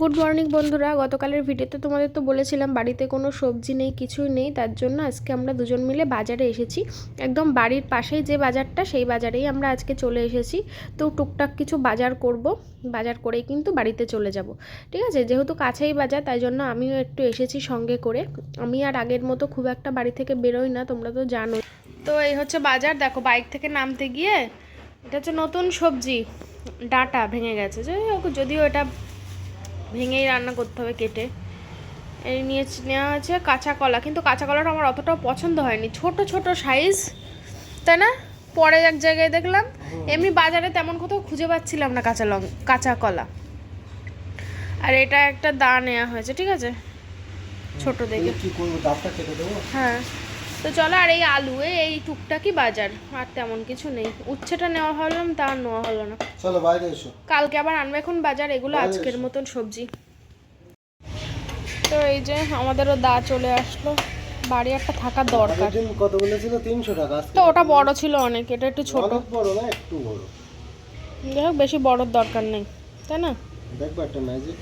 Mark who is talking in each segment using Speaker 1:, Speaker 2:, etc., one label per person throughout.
Speaker 1: Good morning বন্ধুরা, গতকালের ভিডিওতে তোমাদের তো বলেছিলাম বাড়িতে কোনো সবজি নেই, কিছুই নেই, তার জন্য আজকে আমরা দুজন মিলে বাজারে এসেছি। একদম বাড়ির পাশেই যে বাজারটা, সেই বাজারেই আমরা আজকে চলে এসেছি। তো টুকটাক কিছু বাজার করব, বাজার করেই কিন্তু বাড়িতে চলে যাব। ঠিক আছে? যেহেতু কাছেই বাজার, তাই জন্য আমিও একটু এসেছি সঙ্গে করে। আমি আর আগের মতো খুব একটা বাড়ি থেকে বেরোই না, তোমরা তো জানো তো এই হচ্ছে বাজার, দেখো বাইক থেকে নামতে গিয়ে, এটা হচ্ছে নতুন সবজি। ডাটা ভেঙে গেছে। যদিও এটা ভেঙেই রান্না করতে হবে কেটে। এই নিয়ে নেওয়া হয়েছে কাঁচা কলা। কিন্তু কাঁচা কলাটা আমার অতটাও পছন্দ হয়নি। ছোট ছোট সাইজ তাই না? পরে এক জায়গায় দেখলাম। এমনি বাজারে তেমন কোথাও খুঁজে পাচ্ছিলাম না কাঁচা লং কাঁচা কলা। আর এটা একটা দা নেওয়া হয়েছে ঠিক আছে? ছোট দেখে।
Speaker 2: কি করব? ডাবটা কেটে দেবো?
Speaker 1: হ্যাঁ। তো চলো আর এই আলু এই টুকটাকি বাজার আর তেমন কিছু নেই। উচ্ছেটা নেওয়া হলাম তা আর নেওয়া হলো না।
Speaker 2: চলো বাইরে এসো।
Speaker 1: কালকে আবার আনবে এখন বাজার এগুলো আজকের মতন সবজি। তো এই যে আমাদেরও দা চলে আসলো। বাড়ি একটা থাকা দরকার।
Speaker 2: দিন কত বলেছিল তিনশো টাকা আজকে।
Speaker 1: তো ওটা বড় ছিল অনেক এটা একটু ছোট।
Speaker 2: বড় না একটু বড়।
Speaker 1: যাই হোক বেশি বড়র দরকার নেই তাই না?
Speaker 2: দেখব একটা ম্যাজিক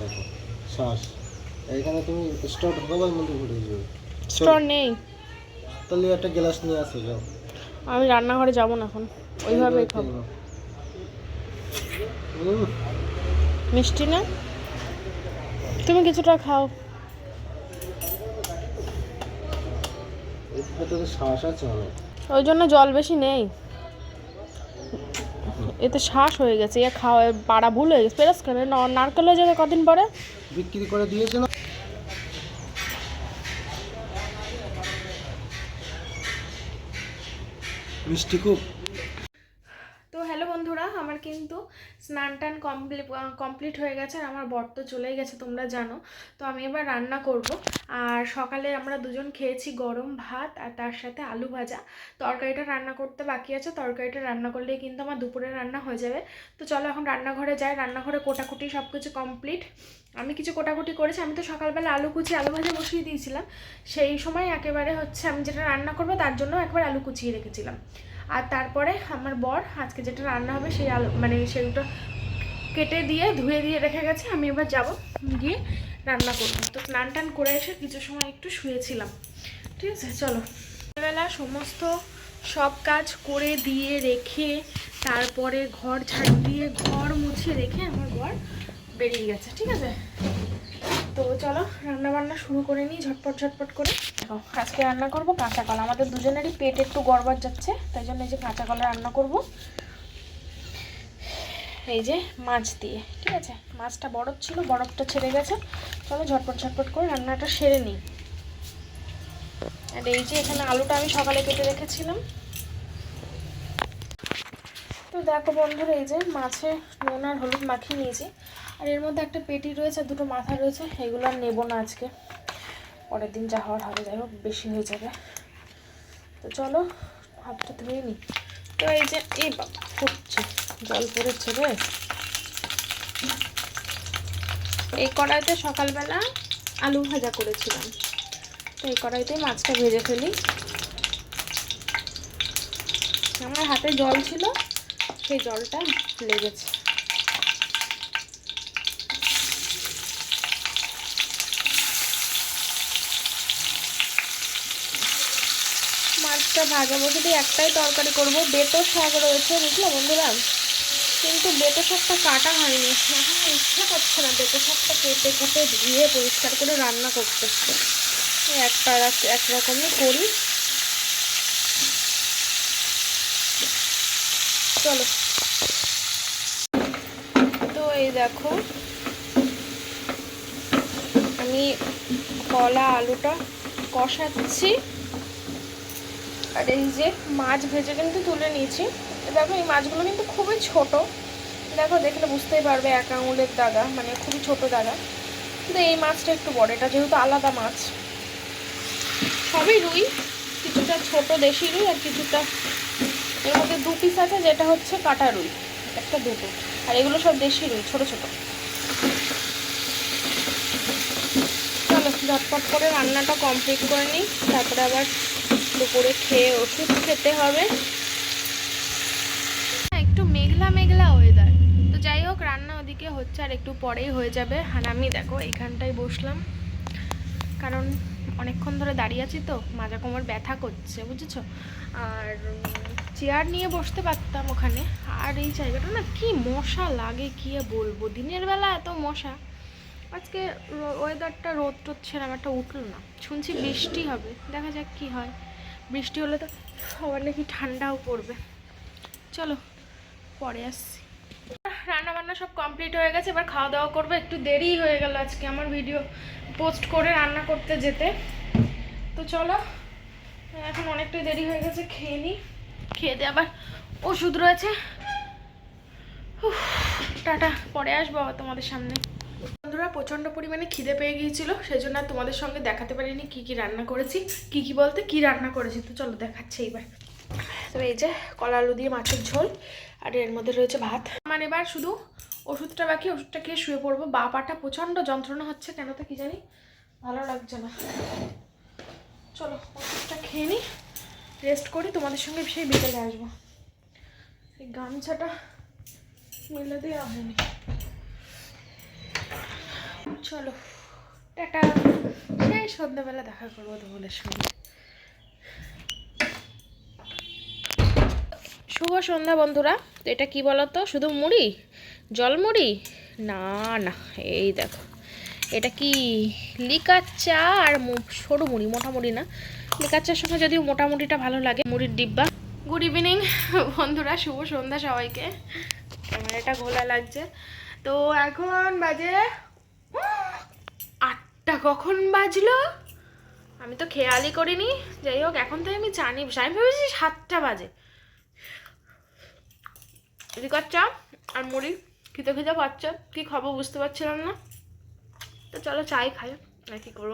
Speaker 2: দেখো শ্বাস। এইখানে তুমি স্টপ ঢোকাবার মধ্যে ঘুরে যাবে।
Speaker 1: স্টোর নেই।
Speaker 2: তাহলে একটা গ্লাস নিয়ে আসো যাও।
Speaker 1: আমি রান্নাঘরে যাব না এখন। ওইভাবেই খাব। মিষ্টি না? তুমি কিছুটা খাও। ওই জন্য জল বেশি নেই। এতে শ্বাস হয়ে গেছে। ইয়ে খাওয়া পাড়া ভুল হয়ে গেছে। পেরাস কেন? নারকেল হয়ে যাবে কদিন পরে?
Speaker 2: বিক্রি করে দিয়েছে মিষ্টি খুব
Speaker 1: তো হ্যালো বন্ধুরা আমার কিন্তু স্নান টান কমপ্লিট কমপ্লিট হয়ে গেছে আর আমার বর তো চলেই গেছে, তোমরা জানো। তো আমি এবার রান্না করব। আর সকালে আমরা দুজন খেয়েছি গরম ভাত আর তার সাথে আলু ভাজা। তরকারিটা রান্না করতে বাকি আছে, তরকারিটা রান্না করলেই কিন্তু আমার দুপুরে রান্না হয়ে যাবে। তো চলো এখন রান্নাঘরে যাই, রান্নাঘরে কোটাকুটি সব কিছু কমপ্লিট আমি কিছু কোটাকুটি করেছি, আমি তো সকালবেলা আলু কুচি, আলু ভাজা বসিয়ে দিয়েছিলাম। সেই সময় একেবারে হচ্ছে আমি যেটা রান্না করব তার জন্য একবার আলু কুচিয়ে রেখেছিলাম। আর তারপরে আমার বর আজকে যেটা রান্না হবে সেই আলু মানে সেগুলো কেটে দিয়ে, ধুয়ে দিয়ে রেখে গেছে, আমি এবার যাব গিয়ে রান্না করব। তো স্নান টান করে এসে কিছু সময় একটু শুয়েছিলাম। ঠিক আছে, চলো। বেলা সমস্ত সব কাজ করে দিয়ে রেখে, তারপরে ঘর ঝাড়ু দিয়ে ঘর মুছে রেখে আমার ঘর বেরিয়ে গেছে, ঠিক আছে? তো চলো রান্না বান্না শুরু করে নিই ঝটপট ঝটপট করে। আজকে রান্না করব কাঁচা কলা। আমাদের দুজনেরই পেট একটু গড়বার যাচ্ছে, তাই জন্য এই যে কাঁচা কলা রান্না করব। এই যে মাছ দিয়ে, ঠিক আছে? মাছটা বরফ ছিল, বরফটা ছেড়ে গেছে। চলো ঝটপট ঝটপট করে রান্নাটা সেরে নিই। আর এই যে এখানে আলুটা আমি সকালে কেটে রেখেছিলাম। তো দেখো বন্ধুরা, এই যে মাছে নুন আর হলুদ মাখিয়ে নিয়েছি। আর এর মধ্যে একটা পেটি রয়েছে, দুটো মাথা রয়েছে, এগুলো আর নেব না আজকে। পরের দিন যা হওয়ার হবে, যাই হোক, বেশি হয়ে যাবে। তো চলো, হাতটা ধুয়ে নিই। তো এই যে এই বাবা, ফুটছে। জল পড়েছে এই কড়াইতে সকালবেলা আলু ভাজা করেছিলাম। তো এই কড়াইতে মাছটা ভেজে ফেলি। আমার হাতে জল ছিল, সেই জলটা লেগেছে। মাছটা ভাজা বসে দিয়ে একটাই তরকারি করব। বেতো শাক রয়েছে, বুঝলো বন্ধুরা? কিন্তু বেতো শাকটা কাটা হয়নি। এখন ইচ্ছা করছে না বেতো শাকটা কেটে কেটে ধুয়ে পরিষ্কার করে রান্না করতে। একটা এক- একরকমই করি। চলো। তো এই দেখো, আমি কলা আলুটা কষাচ্ছি। আর এই যে মাছ ভেজে কিন্তু তুলে নিয়েছি। দেখো, এই মাছগুলো কিন্তু খুবই ছোট। দেখো, দেখলে বুঝতেই পারবে, এক আঙুলের দাগা মানে খুবই ছোট দাগা। কিন্তু এই মাছটা একটু বড়, এটা যেহেতু আলাদা মাছ। সবই রুই, কিছুটা ছোট দেশি রুই আর কিছুটা এর মধ্যে দু পিস আছে, যেটা হচ্ছে কাটা রুই, একটা দুটো। আর এগুলো সব দেশি রুই, ছোট ছোট। চলো, ঝটপট করে রান্নাটা কমপ্লিট করে নিই, তারপরে আবার দুপুরে খেয়ে ওষুধ খেতে হবে। ওদিকে দিকে হচ্ছে আর একটু পরেই হয়ে যাবে। আর আমি দেখো এইখানটায় বসলাম। কারণ অনেকক্ষণ ধরে দাঁড়িয়ে আছি তো, মাজা কোমর ব্যথা করছে, বুঝেছ? আর চেয়ার নিয়ে বসতে পারতাম ওখানে। আর এই জায়গাটা না কি মশা লাগে, কি বলব? দিনের বেলা এত মশা। আজকে ওয়েদারটা রোদ টোদ সেরকম একটা উঠল না। শুনছি বৃষ্টি হবে, দেখা যাক কি হয়। বৃষ্টি হলে তো সবার নাকি ঠান্ডাও পড়বে। চলো, পরে আসছি। রান্না বান্না সব কমপ্লিট হয়ে গেছে, এবার খাওয়া দাওয়া করব। একটু দেরি হয়ে গেল আজকে আমার ভিডিও পোস্ট করে রান্না করতে যেতে। তো চলো, এখন অনেকটাই দেরি হয়ে গেছে, খেয়ে নিই খেয়ে দিয়ে আবার ওষুধ রয়েছে। টাটা, পরে আসব আবার তোমাদের সামনে। বন্ধুরা, প্রচণ্ড পরিমাণে খিদে পেয়ে গিয়েছিল সেই জন্য তোমাদের সঙ্গে দেখাতে পারিনি কি কি রান্না করেছি, কি কি বলতে, কি রান্না করেছি। তো চলো দেখাচ্ছি এইবার। তো এই যে কলা আলু দিয়ে মাছের ঝোল, আর এর মধ্যে রয়েছে ভাত। আমার এবার শুধু ওষুধটা বাকি, ওষুধটা খেয়ে শুয়ে পড়ব। বা পাটা প্রচণ্ড যন্ত্রণা হচ্ছে কেন তো কি জানি? ভালো লাগছে না। চলো, ওষুধটা খেয়ে নিই রেস্ট করি, তোমাদের সঙ্গে সেই বিকেলে আসব। এই গামছাটা মেলে দেওয়া হয়নি। চলো, টাটা। সেই সন্ধ্যাবেলা দেখা করব তোমাদের সঙ্গে। শুভ সন্ধ্যা বন্ধুরা। তো এটা কি বলতো? শুধু মুড়ি? জল মুড়ি না না, এই দেখো। এটা কি লিকার চা আর সরু মুড়ি মোটামুড়ি না? লিকার চার সঙ্গে যদিও মোটামুটিটা ভালো লাগে, মুড়ির ডিব্বা। গুড ইভিনিং বন্ধুরা, শুভ সন্ধ্যা সবাইকে। ক্যামেরাটা ঘোলা লাগছে। তো এখন বাজে আটটা কখন বাজলো? আমি তো খেয়ালই করিনি। যাই হোক, এখন থেকে আমি জানি আমি ভেবেছি সাতটা বাজে। লিকার চা আর মুড়ি খেতে খেতে পাচ্ছে কী খাব বুঝতে পারছিলাম না। তো চলো চাই খাই, আর কী করব।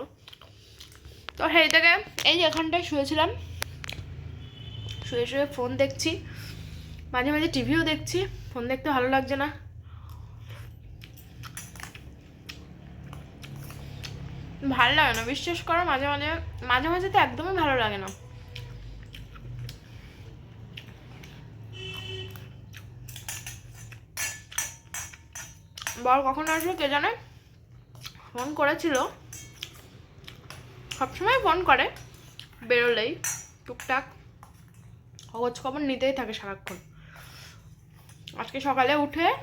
Speaker 1: তো সেই থেকে এই এখানটায় শুয়েছিলাম, শুয়ে শুয়ে ফোন দেখছি, মাঝে মাঝে টিভিও দেখছি, ফোন দেখতে ভালো লাগছে না। ভালো লাগে না, বিশ্বাস করো মাঝে মাঝে মাঝে মাঝে তো একদমই ভালো লাগে না। বর কখন আসবে কে জানে? ফোন করেছিল। সবসময় ফোন করে, বেরোলেই, টুকটাক। খোঁজ খবর নিতেই থাকে সারাক্ষণ। আজকে সকালে উঠে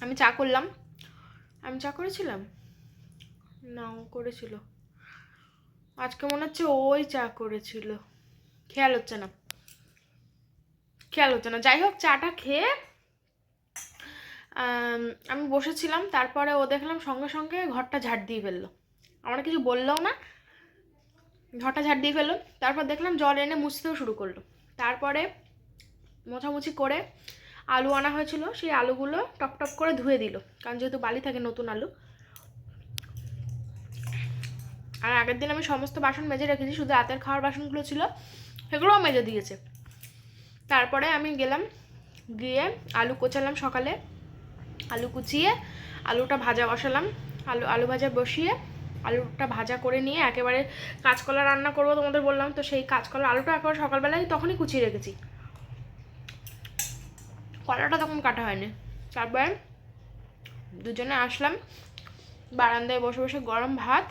Speaker 1: আমি চা করলাম। আমি চা করেছিলাম? না ও করেছিল। আজকে মনে হচ্ছে ওই চা করেছিল। খেয়াল হচ্ছে না। খেয়াল হচ্ছে না। যাই হোক, চাটা খেয়ে আম, বসেছিলাম তারপরে ও দেখলাম সঙ্গে সঙ্গে ঘরটা ঝাড় দিয়ে ফেলল। আমরা কিছু বললেও না ঘরটা ঝাড় দিয়ে ফেলল তারপর দেখলাম জল এনে মুছতেও শুরু করল। তারপরে মোছামুছি করে আলু আনা হয়েছিল সেই আলুগুলো টপ টপ করে ধুয়ে দিল কারণ যেহেতু বালি থাকে নতুন আলু। আর আগের দিন আমি সমস্ত বাসন মেজে রেখেছি শুধু রাতের খাওয়ার বাসনগুলো ছিল সেগুলোও মেজে দিয়েছে। তারপরে আমি গেলাম গিয়ে আলু কোচালাম সকালে। আলু কুচিয়ে আলুটা ভাজা বসালাম। আলু আলু ভাজা বসিয়ে আলুটা ভাজা করে নিয়ে একেবারে কাঁচকলা রান্না করব তোমাদের বললাম, তো সেই কাঁচকলা আলুটা একবার সকালবেলায় তখনই কুচিয়ে রেখেছি। কলাটা তখন কাটা হয়নি। তারপরে দুজনে আসলাম, বারান্দায় বসে বসে গরম ভাত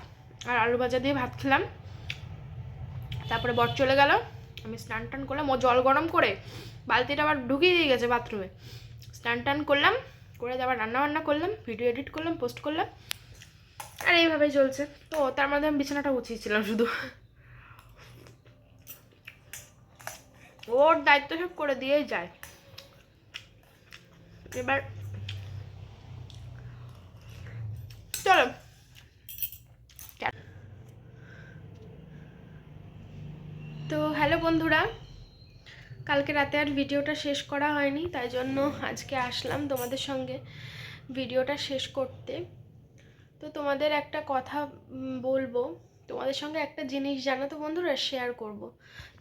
Speaker 1: আর আলু ভাজা দিয়ে ভাত খেলাম। তারপরে বট চলে গেল, আমি স্নান টান করলাম। ও জল গরম করে বালতিটা আবার ঢুকিয়ে দিয়ে গেছে বাথরুমে। স্নান টান করলাম করে আবার রান্না বান্না করলাম ভিডিও এডিট করলাম পোস্ট করলাম, আর এইভাবেই চলছে। তো তার মধ্যে আমি বিছানাটা গুছিয়েছিলাম শুধু। ওর দায়িত্ব সব করে দিয়েই যায়। এবার চলো। তো হ্যালো বন্ধুরা কালকে রাতে আর ভিডিওটা শেষ করা হয়নি, তাই জন্য আজকে আসলাম তোমাদের সঙ্গে ভিডিওটা শেষ করতে। তো তোমাদের একটা কথা বলব, তোমাদের সঙ্গে একটা জিনিস জানো তো বন্ধুরা শেয়ার করব।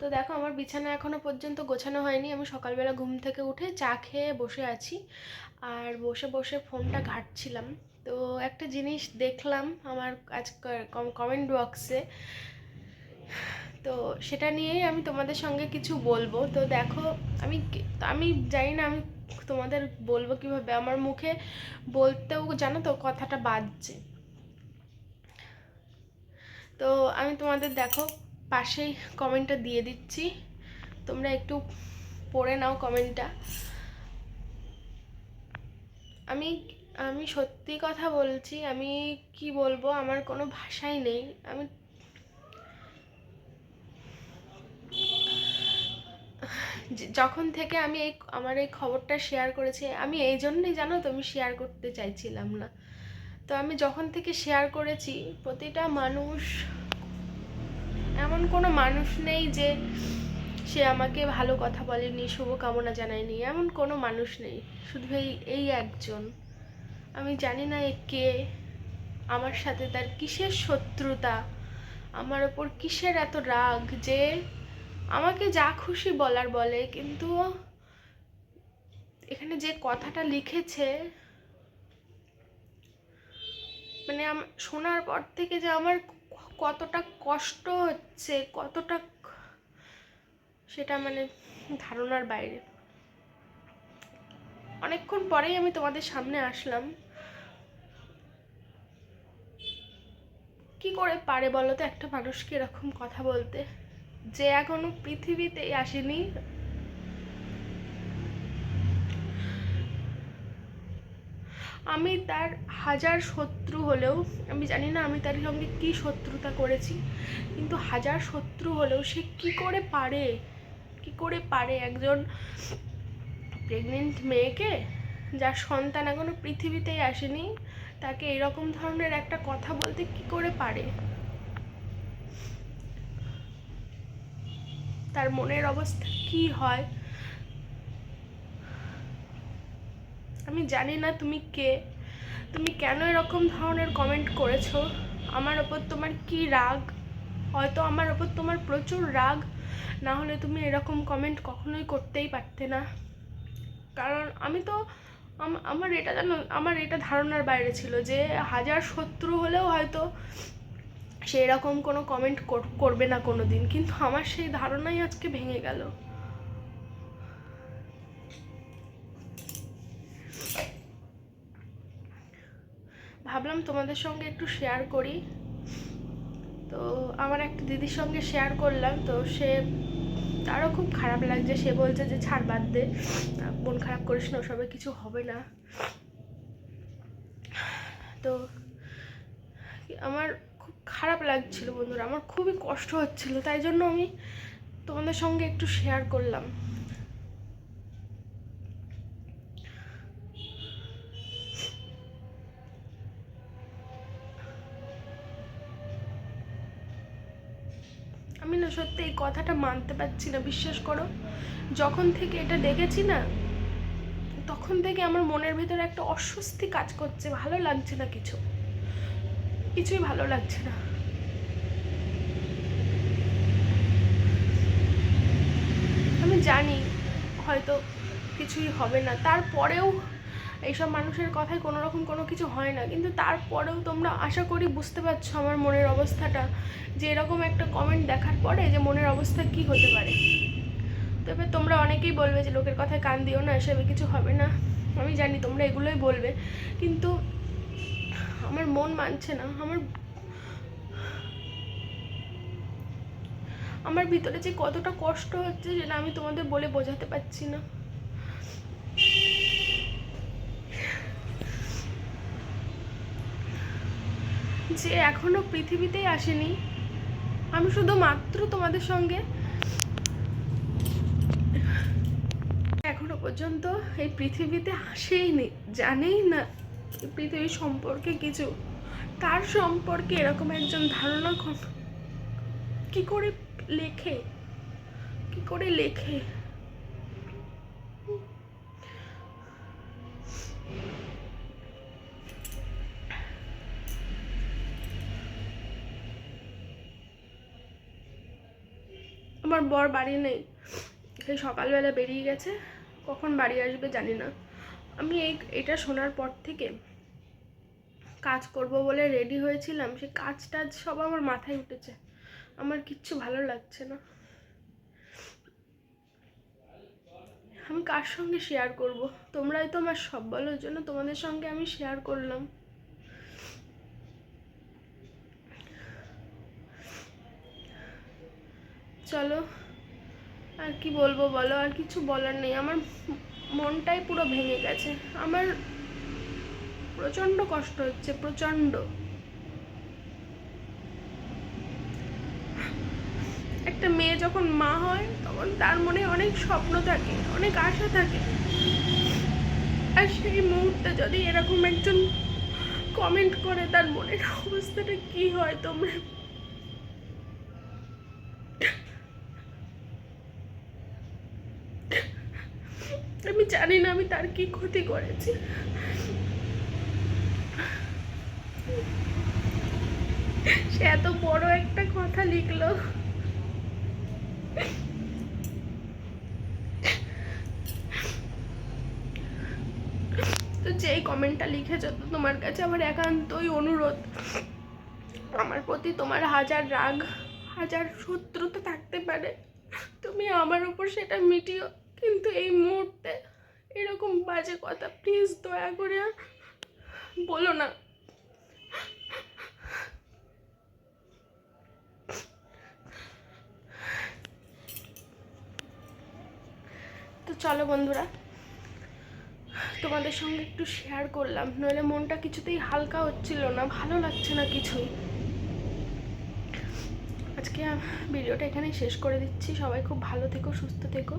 Speaker 1: তো দেখো, আমার বিছানা এখনও পর্যন্ত গোছানো হয়নি, আমি সকালবেলা ঘুম থেকে উঠে চা খেয়ে বসে আছি আর বসে বসে ফোনটা ঘাঁটছিলাম। তো একটা জিনিস দেখলাম আমার আজকাল কমেন্ট বক্সে তো সেটা নিয়েই আমি তোমাদের সঙ্গে কিছু বলব। তো দেখো, আমি আমি জানি না, আমি তোমাদের বলব কীভাবে। আমার মুখে বলতেও জানো তো কথাটা বাজছে। তো আমি তোমাদের দেখো, পাশেই কমেন্টটা দিয়ে দিচ্ছি। তোমরা একটু পড়ে নাও কমেন্টটা। আমি আমি সত্যি কথা বলছি, আমি কি বলব, আমার কোনো ভাষাই নেই। আমি যে- যখন থেকে আমি এই আমার এই খবরটা শেয়ার করেছি, আমি এই জন্যই জানো তো আমি শেয়ার করতে চাইছিলাম না। তো আমি যখন থেকে শেয়ার করেছি, প্রতিটা মানুষ, এমন কোনো মানুষ নেই যে সে আমাকে ভালো কথা বলেনি, শুভকামনা জানায়নি, এমন কোনো মানুষ নেই। শুধু এই এই একজন। আমি জানি না এ কে, আমার সাথে তার কিসের শত্রুতা, আমার ওপর কিসের এত রাগ যে আমাকে যা খুশি বলার বলে, কিন্তু এখানে যে কথাটা লিখেছে মানে শোনার পর থেকে যে আমার কতটা কষ্ট হচ্ছে, কতটা সেটা মানে ধারণার বাইরে। অনেকক্ষণ পরেই আমি তোমাদের সামনে আসলাম। কি করে পারে বলো তো একটা মানুষকে এরকম কথা বলতে? যে এখনও পৃথিবীতেই আসেনি। আমি তার হাজার শত্রু হলেও, আমি জানি না আমি তার সঙ্গে কী শত্রুতা করেছি, কিন্তু হাজার শত্রু হলেও সে কি করে পারে? কি করে পারে একজন প্রেগনেন্ট মেয়েকে, যার সন্তান এখনও পৃথিবীতেই আসেনি, তাকে এরকম ধরনের একটা কথা বলতে কি করে পারে? তার মনের অবস্থা কি হয়? আমি জানি না তুমি কে। তুমি কেন এরকম ধরনের কমেন্ট করেছ? আমার ওপর তোমার কি রাগ? হয়তো আমার ওপর তোমার প্রচুর রাগ। না হলে তুমি এরকম কমেন্ট কখনোই করতেই পারতে না। কারণ আমি তো আমার এটা জানো আমার এটা ধারণার বাইরে ছিল যে হাজার শত্রু হলেও হয়তো সে রকম কোনো কমেন্ট করবে না কোনো দিন কিন্তু আমার সেই ধারণাই আজকে ভেঙে গেল। ভাবলাম তোমাদের সঙ্গে একটু শেয়ার করি। তো আমার একটা দিদির সঙ্গে শেয়ার করলাম, তো সে তারও খুব খারাপ লাগছে। সে বলছে যে, ছাড় বাদ দে। মন খারাপ করিস না, ওসবে কিছু হবে না। তো আমার খারাপ লাগছিল বন্ধুরা, আমার খুবই কষ্ট হচ্ছিল, তাই জন্য আমি তোমাদের সঙ্গে একটু শেয়ার করলাম। আমি না সত্যি এই কথাটা মানতে পারছি না, বিশ্বাস করো। যখন থেকে এটা দেখেছি না, তখন থেকে আমার মনের ভেতরে একটা অস্বস্তি কাজ করছে, ভালো লাগছে না কিছু। কিছুই ভালো লাগছে না। আমি জানি হয়তো কিছুই হবে না। তারপরেও এইসব মানুষের কথায় কোনো রকম কোনো কিছু হয় না। কিন্তু তারপরেও তোমরা আশা করি বুঝতে পারছ আমার মনের অবস্থাটা, যে এরকম একটা কমেন্ট দেখার পরে যে মনের অবস্থা কি হতে পারে। তবে তোমরা অনেকেই বলবে যে লোকের কথায় কান দিও না, এসবে কিছু হবে না। আমি জানি তোমরা এগুলোই বলবে। কিন্তু আমার মন মানছে না, আমার আমার ভিতরে যে কতটা কষ্ট হচ্ছে যেটা আমি তোমাদের বলে বোঝাতে পারছি না। যে এখনও পৃথিবীতেই আসেনি, আমি শুধু মাত্র তোমাদের সঙ্গে এখনও পর্যন্ত এই পৃথিবীতে আসেইনি, জানেই না। এই পৃথিবী সম্পর্কে কিছু? তার সম্পর্কে এরকম একজন ধারণা কি করে লেখে? কি করে লেখে? আমার বর বাড়ি নেই। সেই সকালবেলা বেরিয়ে গেছে। কখন বাড়ি আসবে জানি না। আমি এই, এটা শোনার পর থেকে কাজ করব বলে রেডি হয়েছিলাম। সে কাজ টাজ সব আমার মাথায় উঠেছে। আমার কিচ্ছু ভালো লাগছে না। আমি কার সঙ্গে শেয়ার করব? তোমরাই তো আমার সব বলার জন্য তোমাদের সঙ্গে আমি শেয়ার করলাম। চলো, আর কি বলব বলো? আর কিছু বলার নেই। আমার মনটাই পুরো ভেঙে গেছে। আমার প্রচণ্ড কষ্ট হচ্ছে, প্রচণ্ড। একটা মেয়ে যখন মা হয়, তখন তার মনে অনেক স্বপ্ন থাকে, অনেক আশা থাকে। আর সেই মুহূর্তে যদি এরকম একজন কমেন্ট করে, তার মনের অবস্থাটা কি হয় তোমরা আমি জানি না আমি তার কি ক্ষতি করেছি। সে এত বড় একটা কথা লিখলো। তো যেই কমেন্টটা লিখেছো, তো তোমার কাছে আমার একান্তই অনুরোধ। আমার প্রতি তোমার হাজার রাগ, হাজার শত্রুতা থাকতে পারে। তুমি আমার উপর সেটা মিটিও, কিন্তু এই মুহূর্তে এরকম বাজে কথা প্লিজ দয়া করে বলো না। তো চলো বন্ধুরা, তোমাদের সঙ্গে একটু শেয়ার করলাম, নইলে মনটা কিছুতেই হালকা হচ্ছিল না, ভালো লাগছে না কিছুই। আজকে ভিডিওটা এখানেই শেষ করে দিচ্ছি, সবাই খুব ভালো থেকো, সুস্থ থেকো,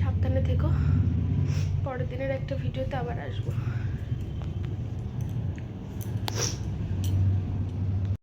Speaker 1: সাবধানে থেকো। পরের দিনের একটা ভিডিওতে আবার আসব।